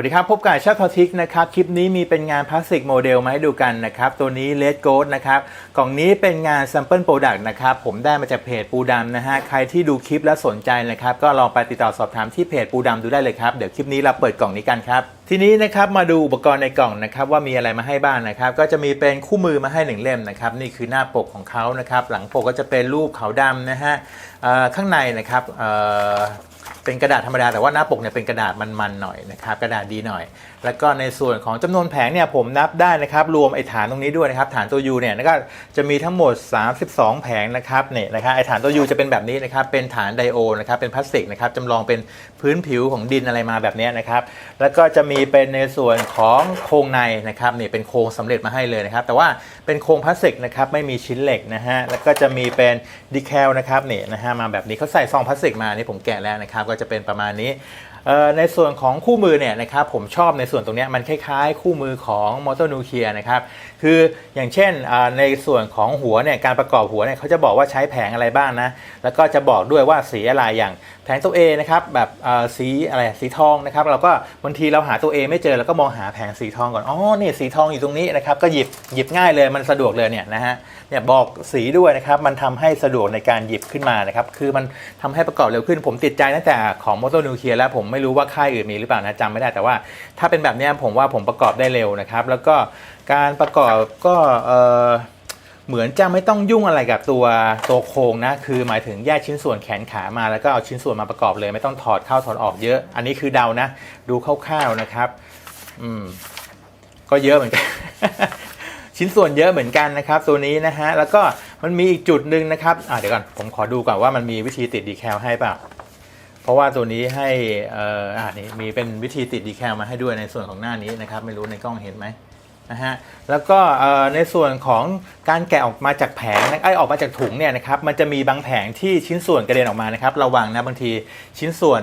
วัสดีครับ พบกับชาติพอทิกนะครับ คลิปนี้มีเป็นงานพลาสติกโมเดลมาให้ดูกันนะครับ ตัวนี้เลดโก d นะครับ กล่องนี้เป็นงาน Sample Product นะครับ ผมได้มาจากเพจปูดำนะฮะ ใครที่ดูคลิปแล้วสนใจนะครับ ก็ลองไปติดต่อสอบถามที่เพจปูดำดูได้เลยครับ เดี๋ยวคลิปนี้เราเปิดกล่องนี้กันครับทีนี้นะครับมาดูอุปกรณ์ในกล่องนะครับว่ามีอะไรมาให้บ้างนะครับ ก็จะมีเป็นคู่มือมาให้หนึ่งเล่มนะครับนี่คือหน้าปกของเขานะครับ หลังปกก็จะเป็นรูปขาวดำนะฮะข้างในนะครับ เป็นกระดาษธรรมดาแต่ว่าหน้าปกเนี่ยเป็นกระดาษมันๆหน่อยนะครับกระดาษดีหน่อย แล้วก็ในส่วนของจำนวนแผงเนี่ยผมนับได้นะครับรวมไอ้ฐานตรงนี้ด้วยนะครับฐานตัว U เนี่ยก็จะมีทั้งหมด 32 แผงนะครับเนี่ยนะครับไอ้ฐานตัว U จะเป็นแบบนี้นะครับเป็นฐานไดโอนะครับเป็นพลาสติกนะครับจำลองเป็นพื้นผิวของดินอะไรมาแบบนี้นะครับแล้วก็จะมีเป็นในส่วนของโครงในนะครับนี่เป็นโครงสำเร็จมาให้เลยนะครับแต่ว่าเป็นโครงพลาสติกนะครับไม่มีชิ้นเหล็กนะฮะแล้วก็จะมีเป็นดีแคลนะครับนี่นะฮะมาแบบนี้เขาใส่ซองพลาสติกมานี่ผมแกะแล้วนะครับก็จะเป็นประมาณนี้ในส่วนของคู่มือเนี่ยนะครับผมชอบในส่วนตรงนี้มันคล้ายๆ คู่มือของมอเตอร์นิวเคลียร์นะครับคืออย่างเช่นในส่วนของหัวเนี่ยการประกอบหัวเนี่ยเขาจะบอกว่าใช้แผงอะไรบ้างนะแล้วก็จะบอกด้วยว่าสีอะไรอย่างแผงตัว A นะครับแบบสีอะไรสีทองนะครับเราก็บางทีเราหาตัว A ไม่เจอเราก็มองหาแผงสีทองก่อนอ๋อนี่สีทองอยู่ตรงนี้นะครับก็หยิบหยิบง่ายเลยมันสะดวกเลยเนี่ยนะฮะเนี่ยบอกสีด้วยนะครับมันทำให้สะดวกในการหยิบขึ้นมานะครับคือมันทำให้ประกอบเร็วขึ้นผมติดใจตั้งแต่ของมอเตอร์นิวเคลียร์แล้วผมไม่รู้ว่าค่ายอื่นมีหรือเปล่านะจำไม่ได้แต่ว่า ถ้าเป็นแบบนี้ผมว่าผมประกอบได้เร็วนะครับ แล้วก็การประกอบก็เออเหมือนจะไม่ต้องยุ่งอะไรกับตัวตัวโครงนะ คือหมายถึงแยกชิ้นส่วนแขนขามาแล้วก็เอาชิ้นส่วนมาประกอบเลยไม่ต้องถอดเข้าถอดออกเยอะ อันนี้คือเดานะ ดูคร่าวๆนะครับ อืม ก็เยอะเหมือนกัน ชิ้นส่วนเยอะเหมือนกันนะครับ ตัวนี้นะฮะ แล้วก็มันมีอีกจุดหนึ่งนะครับอ่าเดี๋ยวก่อนผมขอดูก่อนว่ามันมีวิธีติดดีแคลให้เปล่า ราะว่าตัวนี้ให้อ่ออ่านี่มีเป็นวิธีติดดีแคลมาให้ด้วยในส่วนของหน้านี้นะครับ ไม่รู้ในกล้องเห็นไหม นะฮะแล้วก็ในส่วนของการแกะออกมาจากแผงไอยออกมาจากถุงเนี่ยนะครับมันจะมีบางแผงที่ชิ้นส่วนกระเด็นออกมานะครับระวังนะบางทีชิ้นส่วน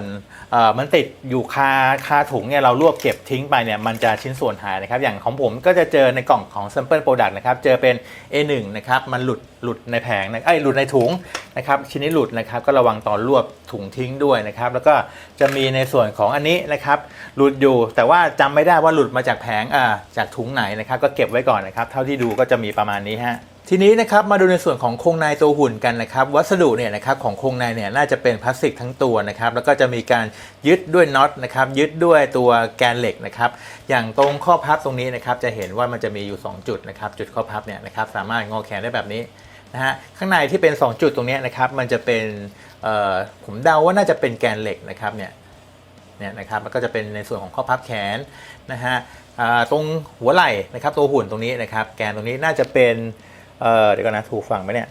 มันติดอยู่คาคาถุงเนี่ยเรารวบเก็บทิ้งไปเนี่ยมันจะชิ้นส่วนหายนะครับอย่างของผมก็จะเจอในกล่องของ Sample Product นะครับเจอเป็น A1 นะครับมันหลุดหลุดในแผงนะไอยหลุดในถุงนะครับชิ้นนี้หลุดนะครับก็ระวังตอนรวบถุงทิ้งด้วยนะครับแล้วก็จะมีในส่วนของอันนี้นะครับหลุดอยู่แต่ว่าจำไม่ได้ว่าหลุดมาจากแผงอ่าจากถุงไหนนะครับก็เก็บไว้ก่อนนะครับเท่าที่ดูก็จะมีประมาณนี้ฮะทีนี้นะครับมาดูในส่วนของโครงในตัวหุ่นกันนะครับวัสดุเนี่ยนะครับของโครงในเนี่ยน่าจะเป็นพลาสติกทั้งตัวนะครับแล้วก็จะมีการยึดด้วยน็อตนะครับยึดด้วยตัวแกนเหล็กนะครับอย่างตรงข้อพับตรงนี้นะครับจะเห็นว่ามันจะมีอยู่ 2 จุดนะครับจุดข้อพับเนี่ยนะครับสามารถงอแขนได้แบบนี้นะฮะข้างในที่เป็น 2 จุดตรงนี้นะครับมันจะเป็นผมเดาว่าน่าจะเป็นแกนเหล็กนะครับเนี่ยเนี่ยนะครับแล้วก็จะเป็นในส่วนของข้อพับแขนนะฮะ ตรงหัวไหล่นะครับตัวหุ่นตรงนี้นะครับแกนตรงนี้น่าจะเป็นเเดี๋ยวก่อนนะถูกฝั่งไหมเนี่ย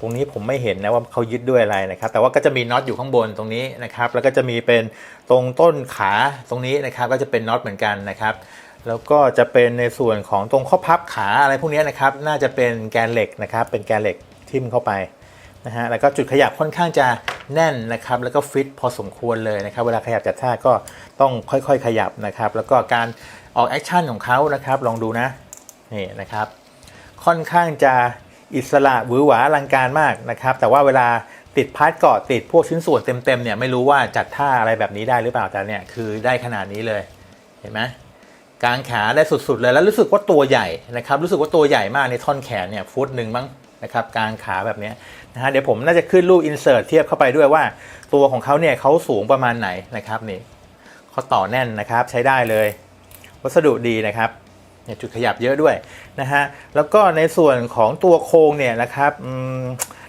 ตรงนี้ผมไม่เห็นนะว่าเขายึดด้วยอะไรนะครับแต่ว่าก็จะมีน็อตอยู่ข้างบนตรงนี้นะครับแล้วก็จะมีเป็นตรงต้นขาตรงนี้นะครับก็จะเป็นน็อตเหมือนกันนะครับแล้วก็จะเป็นในส่วนของตรงข้อพับขาอะไรพวกนี้นะครับน่าจะเป็นแกนเหล็กนะครับเป็นแกนเหล็กทิ่มเข้าไปนะฮะแล้วก็จุดขยับค่อนข้างจะแน่นนะครับแล้วก็ฟิตพอสมควรเลยนะครับเวลาขยับจัดท่าก็ต้องค่อยๆ ขยับนะครับแล้วก็การ ออกแอคชั่นของเขานะครับ ลองดูนะนี่นะครับ ค่อนข้างจะอิสระหวือหวาอลังการมากนะครับ แต่ว่าเวลาติดพาร์ทเกาะติดพวกชิ้นส่วนเต็มๆเนี่ยไม่รู้ว่าจัดท่าอะไรแบบนี้ได้หรือเปล่าแต่เนี่ยคือได้ขนาดนี้เลยเห็นไหมกางขาได้สุดๆเลยแล้วรู้สึกว่าตัวใหญ่นะครับรู้สึกว่าตัวใหญ่มากในท่อนแขนเนี่ยฟุตหนึ่งมั้งนะครับกางขาแบบนี้นะฮะเดี๋ยวผมน่าจะขึ้นรูปอินเสิร์ตเทียบเข้าไปด้วยว่า ตัวของเขาเนี่ยเขาสูงประมาณไหนนะครับนี่เขาต่อแน่นนะครับใช้ได้เลย วัสดุดีนะครับเนี่ยจุดขยับเยอะด้วยนะฮะแล้วก็ในส่วนของตัวโครงเนี่ยนะครับ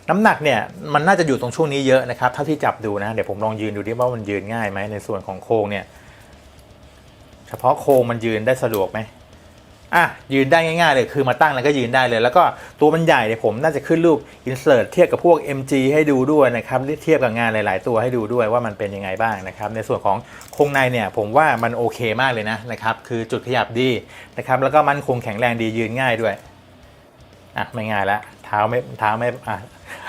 น้ำหนักเนี่ยมันน่าจะอยู่ตรงช่วงนี้เยอะนะครับเท่าที่จับดูนะเดี๋ยวผมลองยืนดูดิว่ามันยืนง่ายไหมในส่วนของโครงเนี่ยเฉพาะโครงมันยืนได้สะดวกไหม อะยืนได้ง่ายๆเลยคือมาตั้งแล้วก็ยืนได้เลย แล้วก็ตัวมันใหญ่เนี่ยผมน่าจะขึ้นรูปอินเสิร์ตเทียบกับพวก MG ให้ดูด้วยนะครับเทียบกับงานหลาย ๆ ตัวให้ดูด้วยว่ามันเป็นยังไงบ้างนะครับในส่วนของโครงในเนี่ยผมว่ามันโอเคมากเลยนะนะครับคือจุดขยับดีนะครับแล้วก็มันคงแข็งแรงดียืนง่ายด้วยอะไม่ง่ายละเท้าไม่เท้าไม่อะ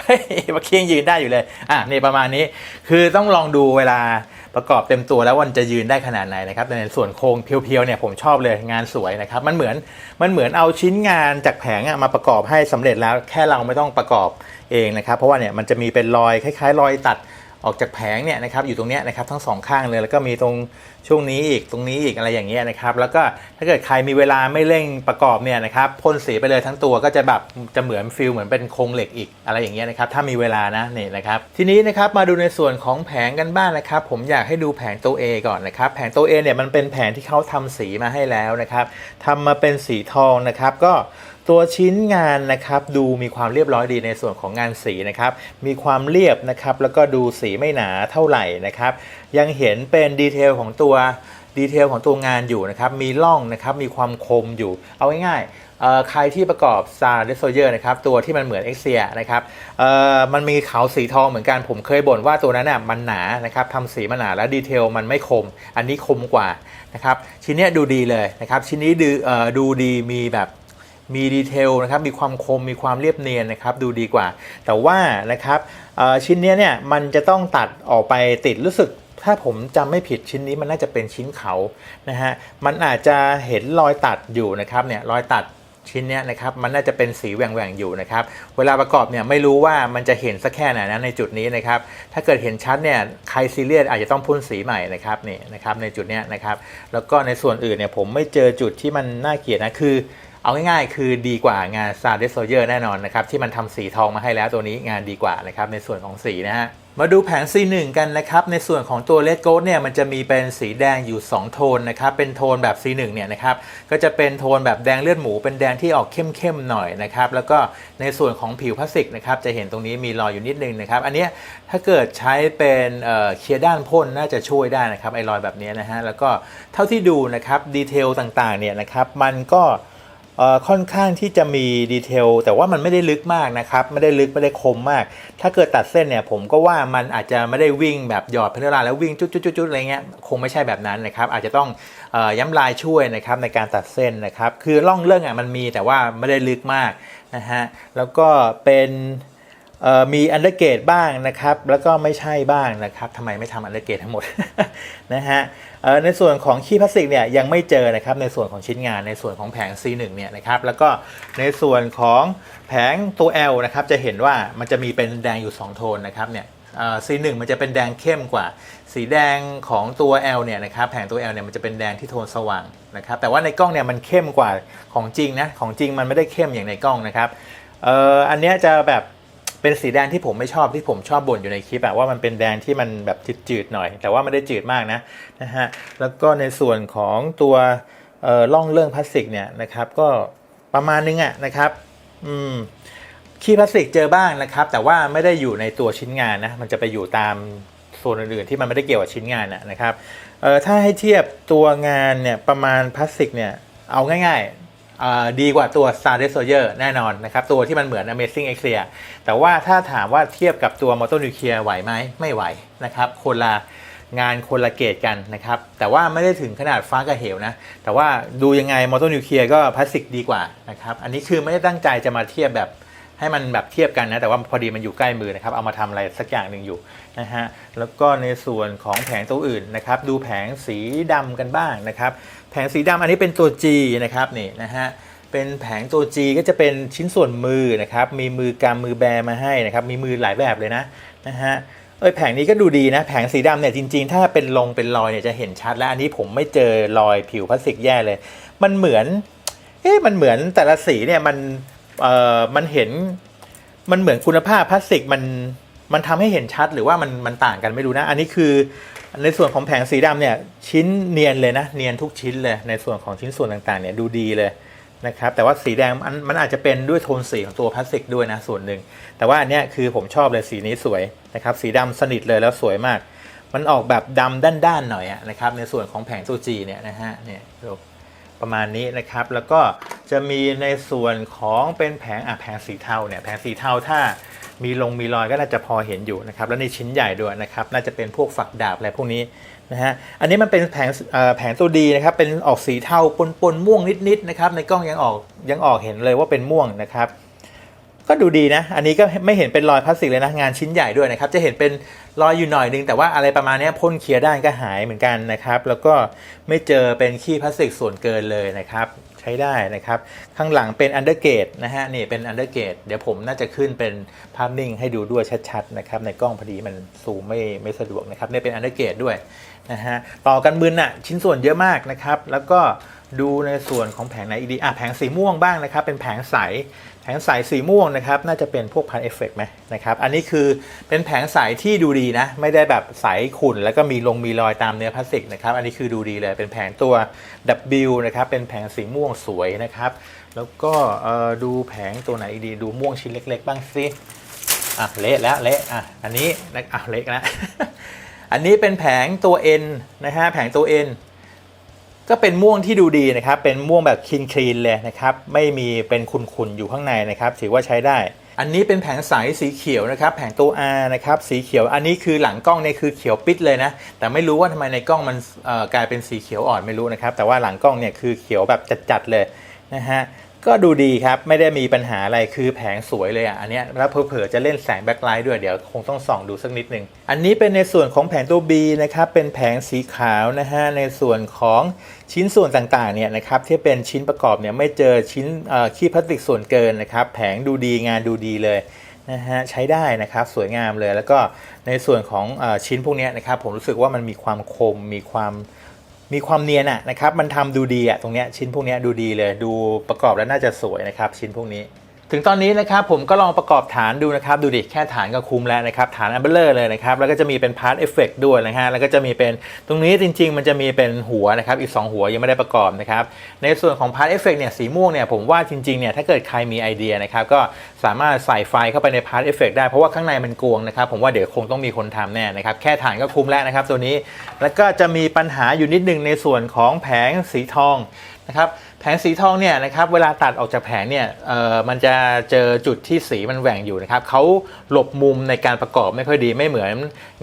เฮ้ยเมื่อกี้ยังยืนได้อยู่เลย อะนี่ประมาณนี้ คือต้องลองดูเวลาประกอบเต็มตัวแล้ววันจะยืนได้ขนาดไหนนะครับแต่ในส่วนโครงเพียวๆเนี่ยผมชอบเลยงานสวยนะครับมันเหมือนมันเหมือนเอาชิ้นงานจากแผงอะมาประกอบให้สำเร็จแล้วแค่เราไม่ต้องประกอบเองนะครับ เพราะว่าเนี่ยมันจะมีเป็นรอยคล้าย ๆ รอยตัดออกจากแผงเนี่ยนะครับอยู่ตรงเนี้ยนะครับทั้งสองข้างเลยแล้วก็มีตรงช่วงนี้อีกตรงนี้อีกอะไรอย่างเงี้ยนะครับ แล้วก็ถ้าเกิดใครมีเวลาไม่เร่งประกอบเนี่ยนะครับพ่นสีไปเลยทั้งตัวก็จะแบบจะเหมือนฟิลเหมือนเป็นโครงเหล็กอีกอะไรอย่างเงี้ยนะครับถ้ามีเวลานะนี่นะครับทีนี้นะครับมาดูในส่วนของแผงกันบ้างนะครับ ผมอยากให้ดูแผงตัว A ก่อนนะครับแผงตัว A เนี่ยมันเป็นแผงที่เขาทำสีมาให้แล้วนะครับทำมาเป็นสีทองนะครับก็ตัวชิ้นงานนะครับดูมีความเรียบร้อยดีในส่วนของงานสีนะครับมีความเรียบนะครับแล้วก็ดูสีไม่หนาเท่าไหร่นะครับ ยังเห็นเป็นดีเทลของตัวดีเทลของตัวงานอยู่นะครับมีร่องนะครับมีความคมอยู่ เอาง่ายๆใครที่ประกอบ s t a r d e s t r o y e r นะครับตัวที่มันเหมือน e x i a นะครับมันมีขาวสีทองเหมือนกันผมเคยบ่นว่าตัวนั้นน่ะมันหนานะครับทำสีมันหนาแล้วดีเทลมันไม่คม อันนี้คมกว่านะครับชิ้นนี้ดูดีเลยนะครับชิ้นนี้ดูดูดีมีแบบมีดีเทลนะครับ มีความคม มีความเรียบเนียนนะครับ ดูดีกว่า แต่ว่านะครับชิ้นนี้เนี่ย มันจะต้องตัดออกไปติดรู้สึก ถ้าผมจำไม่ผิดชิ้นนี้มันน่าจะเป็นชิ้นเขานะฮะมันอาจจะเห็นรอยตัดอยู่นะครับเนี่ยรอยตัดชิ้นเนี้ยนะครับมันน่าจะเป็นสีแหว่งๆอยู่นะครับเวลาประกอบเนี่ยไม่รู้ว่ามันจะเห็นสักแค่ไหนนะในจุดนี้นะครับถ้าเกิดเห็นชัดเนี่ยใครซีเรียสอาจจะต้องพ่นสีใหม่นะครับนี่นะครับในจุดเนี้ยนะครับแล้วก็ในส่วนอื่นเนี่ยผมไม่เจอจุดที่มันน่าเกลียดนะคือเอาง่ายๆ คือดีกว่างาน s t a r d e s t r o y e r แน่นอนนะครับที่มันทำสีทองมาให้แล้วตัวนี้งานดีกว่านะครับในส่วนของสีนะฮะ มาดูแผง C1 กันนะครับ ในส่วนของตัว Red Gold เนี่ยมันจะมีเป็นสีแดงอยู่ 2 โทนนะครับ เป็นโทนแบบ C1 เนี่ยนะครับ ก็จะเป็นโทนแบบแดงเลือดหมู เป็นแดงที่ออกเข้มๆหน่อยนะครับ แล้วก็ในส่วนของผิวพลาสติกนะครับ จะเห็นตรงนี้มีรอยอยู่นิดนึงนะครับ อันนี้ถ้าเกิดใช้เป็นเคลียร์ด้านพ่นน่าจะช่วยได้นะครับไอรอยแบบนี้นะฮะ แล้วก็เท่าที่ดูนะครับดีเทลต่างๆเนี่ยนะครับ มันก็ ค่อนข้างที่จะมีดีเทลแต่ว่ามันไม่ได้ลึกมากนะครับ ไม่ได้ลึกไม่ได้คมมาก ถ้าเกิดตัดเส้นเนี่ยผมก็ว่ามันอาจจะไม่ได้วิ่งแบบหยอดพันธุลาแล้ววิ่งจุดๆๆอะไรเงี้ยคงไม่ใช่แบบนั้นนะครับ อาจจะต้องอย้ำลายช่วยนะครับในการตัดเส้นนะครับ คือร่องเรื่องอะมันมีแต่ว่าไม่ได้ลึกมากนะฮะแล้วก็เป็น มีอันเดอร์เกตบ้างนะครับ แล้วก็ไม่ใช่บ้างนะครับทำไมไม่ทำอันเดอร์เกตทั้งหมดนะฮะในส่วนของขี้พลาสติกเนี่ยยังไม่เจอนะครับในส่วนของชิ้นงานในส่วนของแผง C1 เนี่ยนะครับแล้วก็ในส่วนของแผงตัว L นะครับจะเห็นว่ามันจะมีเป็นแดงอยู่ 2 โทนนะครับเนี่ยเอ่อ C1 มันจะเป็นแดงเข้มกว่า สีแดงของตัว L เนี่ยนะครับแผงตัว L เนี่ยมันจะเป็นแดงที่โทนสว่างนะครับแต่ว่าในกล้องเนี่ยมันเข้มกว่าของจริงนะของจริงมันไม่ได้เข้มอย่างในกล้องนะครับอันนี้จะแบบ เป็นสีแดงที่ผมไม่ชอบที่ผมชอบบ่นอยู่ในคลิปอะว่ามันเป็นแดงที่มันแบบจืดๆหน่อย แต่ว่าไม่ได้จืดมากนะนะฮะแล้วก็ในส่วนของตัวเอ่อร่องเรื่องพลาสติกเนี่ยนะครับ ก็ประมาณนึงอะนะครับอืมขี้พลาสติกเจอบ้างนะครับ แต่ว่าไม่ได้อยู่ในตัวชิ้นงานนะมันจะไปอยู่ตามโซนอื่นๆที่มันไม่ได้เกี่ยวกับชิ้นงานนะครับถ้าให้เทียบตัวงานเนี่ยประมาณพลาสติกเนี่ยเอาง่ายๆ ดีกว่าตัว Star Destroyer แน่นอนนะครับ ตัวที่มันเหมือน Amazing x อ a แต่ว่าถ้าถามว่าเทียบกับตัว Motor Nuclear ไหวไหมไม่ไหวนะครับ คนละงานคนละเกรดกันนะครับ แต่ว่าไม่ได้ถึงขนาดฟ้ากระเหวนะ แต่ว่าดูยังไง Motor Nuclear ก็พลาสติกดีกว่านะครับ อันนี้คือไม่ได้ตั้งใจจะมาเทียบแบบ ให้มันแบบเทียบกันนะ แต่ว่าพอดีมันอยู่ใกล้มือนะครับ เอามาทำอะไรสักอย่างหนึ่งอยู่นะฮะ แล้วก็ในส่วนของแผงตัวอื่นนะครับ ดูแผงสีดำกันบ้างนะครับ แผงสีดำอันนี้เป็นตัว G นะครับนี่นะฮะ เป็นแผงตัว G ก็จะเป็นชิ้นส่วนมือนะครับ มีมือกำมือแบมาให้นะครับ มีมือหลายแบบเลยนะนะฮะเอ้ยแผงนี้ก็ดูดีนะ แผงสีดำเนี่ยจริงๆ ถ้าเป็นลงเป็นรอยเนี่ยจะเห็นชัด และอันนี้ผมไม่เจอรอยผิวพลาสติกแย่เลย มันเหมือน เอ๊ะมันเหมือนแต่ละสีเนี่ยมัน เอ่อมันเห็นมันเหมือนคุณภาพพลาสติกมันมันทำให้เห็นชัดหรือว่ามันมันต่างกันไม่รู้นะ อันนี้คือในส่วนของแผงสีดำเนี่ยชิ้นเนียนเลยนะเนียนทุกชิ้นเลยในส่วนของชิ้นส่วนต่างๆเนี่ยดูดีเลยนะครับแต่ว่าสีแดงมันมันอาจจะเป็นด้วยโทนสีของตัวพลาสติกด้วยนะส่วนหนึ่งแต่ว่าอันเนี้ยคือผมชอบเลยสีนี้สวยนะครับสีดำสนิทเลยแล้วสวยมาก มันออกแบบดำด้านๆหน่อยนะครับในส่วนของแผงตัวจีเนี่ยนะฮะเนี่ยประมาณนี้นะครับแล้วก็ จะมีในส่วนของเป็นแผงอะแผงสีเทาเนี่ยแผงสีเทาถ้ามีลงมีรอยก็น่าจะพอเห็นอยู่นะครับแล้วในชิ้นใหญ่ด้วยนะครับน่าจะเป็นพวกฝักดาบอะไรพวกนี้นะฮะอันนี้มันเป็นแผงแผงตัวดีนะครับเป็นออกสีเทาปนปนม่วงนิดๆนะครับในกล้องยังออกยังออกเห็นเลยว่าเป็นม่วงนะครับ ก็ดูดีนะ อันนี้ก็ไม่เห็นเป็นรอยพลาสติกเลยนะงานชิ้นใหญ่ด้วยนะครับ จะเห็นเป็นรอยอยู่หน่อยนึง แต่ว่าอะไรประมาณนี้พ่นเคลียร์ด้านก็หายเหมือนกันนะครับ แล้วก็ไม่เจอเป็นขี้พลาสติกส่วนเกินเลยนะครับ ใช้ได้นะครับ ข้างหลังเป็นอันเดอร์เกตนะฮะนี่เป็นอันเดอร์เกตเดี๋ยวผมน่าจะขึ้นเป็นภาพนิ่งให้ดูด้วยชัดๆนะครับในกล้องพอดีมันซูมไม่ไม่สะดวกนะครับนี่เป็นอันเดอร์เกตด้วยนะฮะต่อกันมือน่ะชิ้นส่วนเยอะมากนะครับ แล้วก็ดูในส่วนของแผงไหนอีกดีอะแผงสีม่วงบ้างนะครับ เป็นแผงใส แผงใสสีม่วงนะครับน่าจะเป็นพวกพันเอฟเฟกไหมนะครับอันนี้คือเป็นแผงใสที่ดูดีนะ ไม่ได้แบบใสขุ่นแล้วก็มีลงมีรอยตามเนื้อพลาสติกนะครับอันนี้คือดูดีเลยเป็นแผงตัว W นะครับเป็นแผงสีม่วงสวยนะครับแล้วก็ดูแผงตัวไหนดีดูม่วงชิ้นเล็ก ๆ บ้างสิอะเละแล้วเละอะอันนี้อะเละแล้วอันนี้เป็นแผงตัว N นะฮะแผงตัว N ก็เป็นม่วงที่ดูดีนะครับ เป็นม่วงแบบคลีนคลีนเลยนะครับ ไม่มีเป็นขุ่นๆอยู่ข้างในนะครับ ถือว่าใช้ได้ อันนี้เป็นแผงใสสีเขียวนะครับ แผงตัว R นะครับ สีเขียว อันนี้คือหลังกล้องเนี่ยคือเขียวปิดเลยนะ แต่ไม่รู้ว่าทำไมในกล้องมันกลายเป็นสีเขียวอ่อนไม่รู้นะครับ แต่ว่าหลังกล้องเนี่ยคือเขียวแบบจัดๆเลยนะฮะ ก็ดูดีครับ ไม่ได้มีปัญหาอะไรคือแผงสวยเลยอะอันเนี้ยแล้วเผลอๆจะเล่นแสงแบ็คไลท์ด้วยเดี๋ยวคงต้องส่องดูสักนิดนึง อันนี้เป็นในส่วนของแผงตัว B นะครับ เป็นแผงสีขาวนะฮะ ในส่วนของชิ้นส่วนต่างๆเนี่ยนะครับที่เป็นชิ้นประกอบเนี่ยไม่เจอชิ้นขี้พลาสติกส่วนเกินนะครับ แผงดูดีงานดูดีเลยนะฮะใช้ได้นะครับสวยงามเลยแล้วก็ในส่วนของอชิ้นพวกนี้นะครับผมรู้สึกว่ามันมีความคมมีความ มีความเนียนอะนะครับ มันทำดูดีอะตรงเนี้ยชิ้นพวกเนี้ยดูดีเลย ดูประกอบแล้วน่าจะสวยนะครับ ชิ้นพวกนี้ ถึงตอนนี้นะครับผมก็ลองประกอบฐานดูนะครับ ดูดิแค่ฐานก็คุ้มแล้วนะครับ ฐานอันเบลเลอร์เลยนะครับ แล้วก็จะมีเป็นพาร์ทเอฟเฟกด้วยนะฮะแล้วก็จะมีเป็นตรงนี้จริง ๆ มันจะมีเป็นหัวนะครับ อีก 2 หัวยังไม่ได้ประกอบนะครับ ในส่วนของพาร์ทเอฟเฟกเนี่ยสีม่วงเนี่ยผมว่าจริงๆเนี่ยถ้าเกิดใครมีไอเดียนะครับก็สามารถใส่ไฟเข้าไปในพาร์ทเอฟเฟกได้เพราะว่าข้างในมันกวงนะครับผมว่าเดี๋ยวคงต้องมีคนทำแน่นะครับแค่ฐานก็คุ้มแล้วนะครับตัวนี้ แล้วก็จะมีปัญหาอยู่นิดนึงในส่วนของแผงสีทอง นะครับแผงสีทองเนี่ยนะครับเวลาตัดออกจากแผงเนี่ยเอ่อมันจะเจอจุดที่สีมันแหว่งอยู่นะครับเขาหลบมุมในการประกอบไม่ค่อยดีไม่เหมือน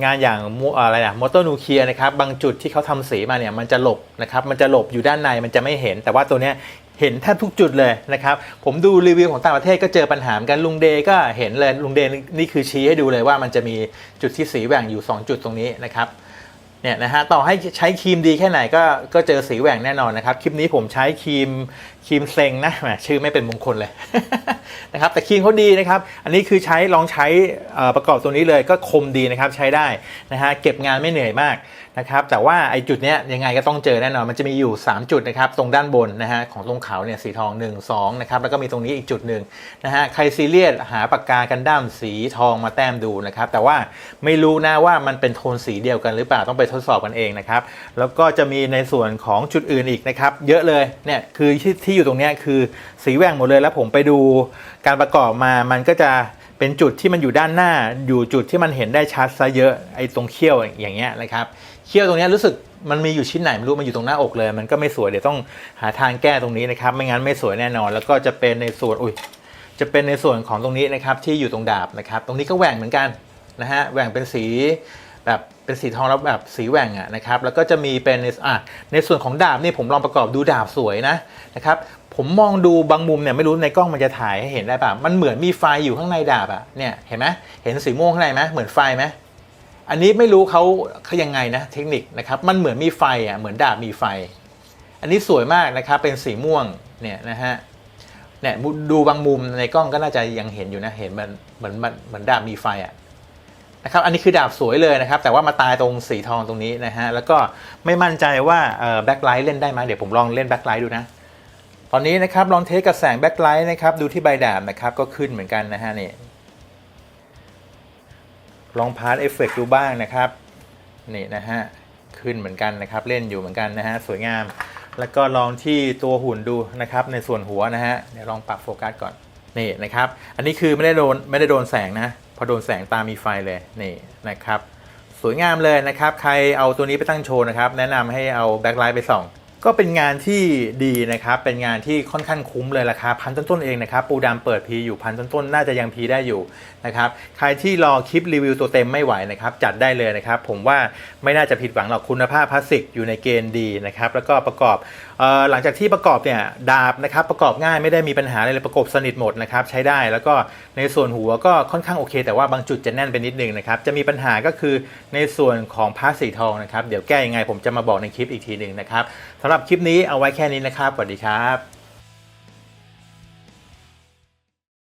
งานอย่างมูอะไรนะมอเตอร์นูเคียนะครับบางจุดที่เขาทำสีมาเนี่ยมันจะหลบนะครับมันจะหลบอยู่ด้านในมันจะไม่เห็น แต่ว่าตัวเนี้ยเห็นแทบทุกจุดเลยนะครับ ผมดูรีวิวของต่างประเทศก็เจอปัญหากันลุงเดก็เห็นเลยลุงเดนี่คือชี้ให้ดูเลยว่ามันจะมีจุดที่สีแหว่งอยู่ 2 จุดตรงนี้นะครับ เนี่ยนะฮะต่อให้ใช้ครีมดีแค่ไหนก็ก็เจอสีแหว่งแน่นอนนะครับ คลิปนี้ผมใช้ครีม ครีมเซงนะแหมชื่อไม่เป็นมงคลเลยนะครับแต่ครีมเขาดีนะครับ อันนี้คือใช้ลองใช้ประกอบตัวนี้เลยก็คมดีนะครับใช้ได้นะฮะเก็บงานไม่เหนื่อยมากนะครับแต่ว่าไอ้จุดเนี้ยยังไงก็ต้องเจอแน่นอนมันจะมีอยู่ 3 จุดนะครับตรงด้านบนนะฮะของตรงเขาเนี่ยสีทอง 1 2นะครับแล้วก็มีตรงนี้อีกจุดหนึ่งนะฮะใครซีเรียสหาปากกากันด้ามสีทองมาแต้มดูนะครับแต่ว่าไม่รู้นะว่ามันเป็นโทนสีเดียวกันหรือเปล่าต้องไปทดสอบกันเองนะครับแล้วก็จะมีในส่วนของจุดอื่นอีกนะครับเยอะเลยเนี่ยคือที่ที่อยู่ตรงนี้คือสีแหว่งหมดเลยแล้วผมไปดูการประกอบมามันก็จะเป็นจุดที่มันอยู่ด้านหน้า อยู่จุดที่มันเห็นได้ชัดซะเยอะไอ้ตรงเขี้ยวอย่างเงี้ยนะครับเขี้ยวตรงนี้รู้สึกมันมีอยู่ชิ้นไหนไม่รู้มันอยู่ตรงหน้าอกเลย มันก็ไม่สวยเดี๋ยวต้องหาทางแก้ตรงนี้นะครับ ไม่งั้นไม่สวยแน่นอน แล้วก็จะเป็นในส่วนอุ้ยจะเป็นในส่วนของตรงนี้นะครับที่อยู่ตรงดาบนะครับ ตรงนี้ก็แหว่งเหมือนกันนะฮะแหว่งเป็นสี แบบเป็นสีทองแล้วแบบสีแหว่งอะนะครับแล้วก็จะมีเป็นอะในส่วนของดาบนี่ผมลองประกอบดูดาบสวยนะนะครับผมมองดูบางมุมเนี่ยไม่รู้ในกล้องมันจะถ่ายให้เห็นได้ป่ะมันเหมือนมีไฟอยู่ข้างในดาบอะเนี่ยเห็นไหมเห็นสีม่วงข้างในไหมเหมือนไฟไหมอันนี้ไม่รู้เขาเขายังไงนะเทคนิคนะครับมันเหมือนมีไฟอะเหมือนดาบมีไฟ อันนี้สวยมากนะครับเป็นสีม่วงเนี่ยนะฮะเนี่ยดูบางมุมในกล้องก็น่าจะยังเห็นอยู่นะเห็นมันเหมือนมันเหมือนดาบมีไฟอะ นะครับอันนี้คือดาบสวยเลยนะครับ แต่ว่ามาตายตรงสีทองตรงนี้นะฮะแล้วก็ไม่มั่นใจว่าแบ็คไลท์เล่นได้ไหมเดี๋ยวผมลองเล่นแบ็คไลท์ดูนะตอนนี้นะครับลองเทสกับแสงแบ็คไลท์นะครับดูที่ใบดาบนะครับก็ขึ้นเหมือนกันนะฮะนี่ลองพาร์ทเอฟเฟกดูบ้างนะครับนี่นะฮะขึ้นเหมือนกันนะครับ เล่นอยู่เหมือนกันนะฮะสวยงาม แล้วก็ลองที่ตัวหุ่นดูนะครับ ในส่วนหัวนะฮะเดี๋ยวลองปรับโฟกัสก่อนนี่นะครับ อันนี้คือไม่ได้โดนไม่ได้โดนแสงนะ พอโดนแสงตามีไฟเลยนี่นะครับ สวยงามเลยนะครับ ใครเอาตัวนี้ไปตั้งโชว์นะครับ แนะนำให้เอาแบ็คไลท์ไปส่อง ก็เป็นงานที่ดีนะครับ เป็นงานที่ค่อนข้างคุ้มเลยราคาพันต้นๆเองนะครับ ปูดำเปิดพีอยู่พันต้นๆ น่าจะยังพีได้อยู่นะครับ ใครที่รอคลิปรีวิวตัวเต็มไม่ไหวนะครับ จัดได้เลยนะครับ ผมว่าไม่น่าจะผิดหวังหรอกคุณภาพพลาสติกอยู่ในเกณฑ์ดีนะครับ แล้วก็ประกอบออหลังจากที่ประกอบเนี่ยดาบนะครับ ประกอบง่ายไม่ได้มีปัญหาอะไรเลยประกอบสนิทหมดนะครับ ใช้ได้ แล้วก็ในส่วนหัวก็ค่อนข้างโอเค แต่ว่าบางจุดจะแน่นไปนิดนึงนะครับ จะมีปัญหาก็คือในส่วนของพลาสสีทองนะครับ เดี๋ยวแก้ยังไงผมจะมาบอกในคลิปอีกทีหนึ่งนะครับสำหรับคลิปนี้เอาไว้แค่นี้นะครับสวัสดีครับ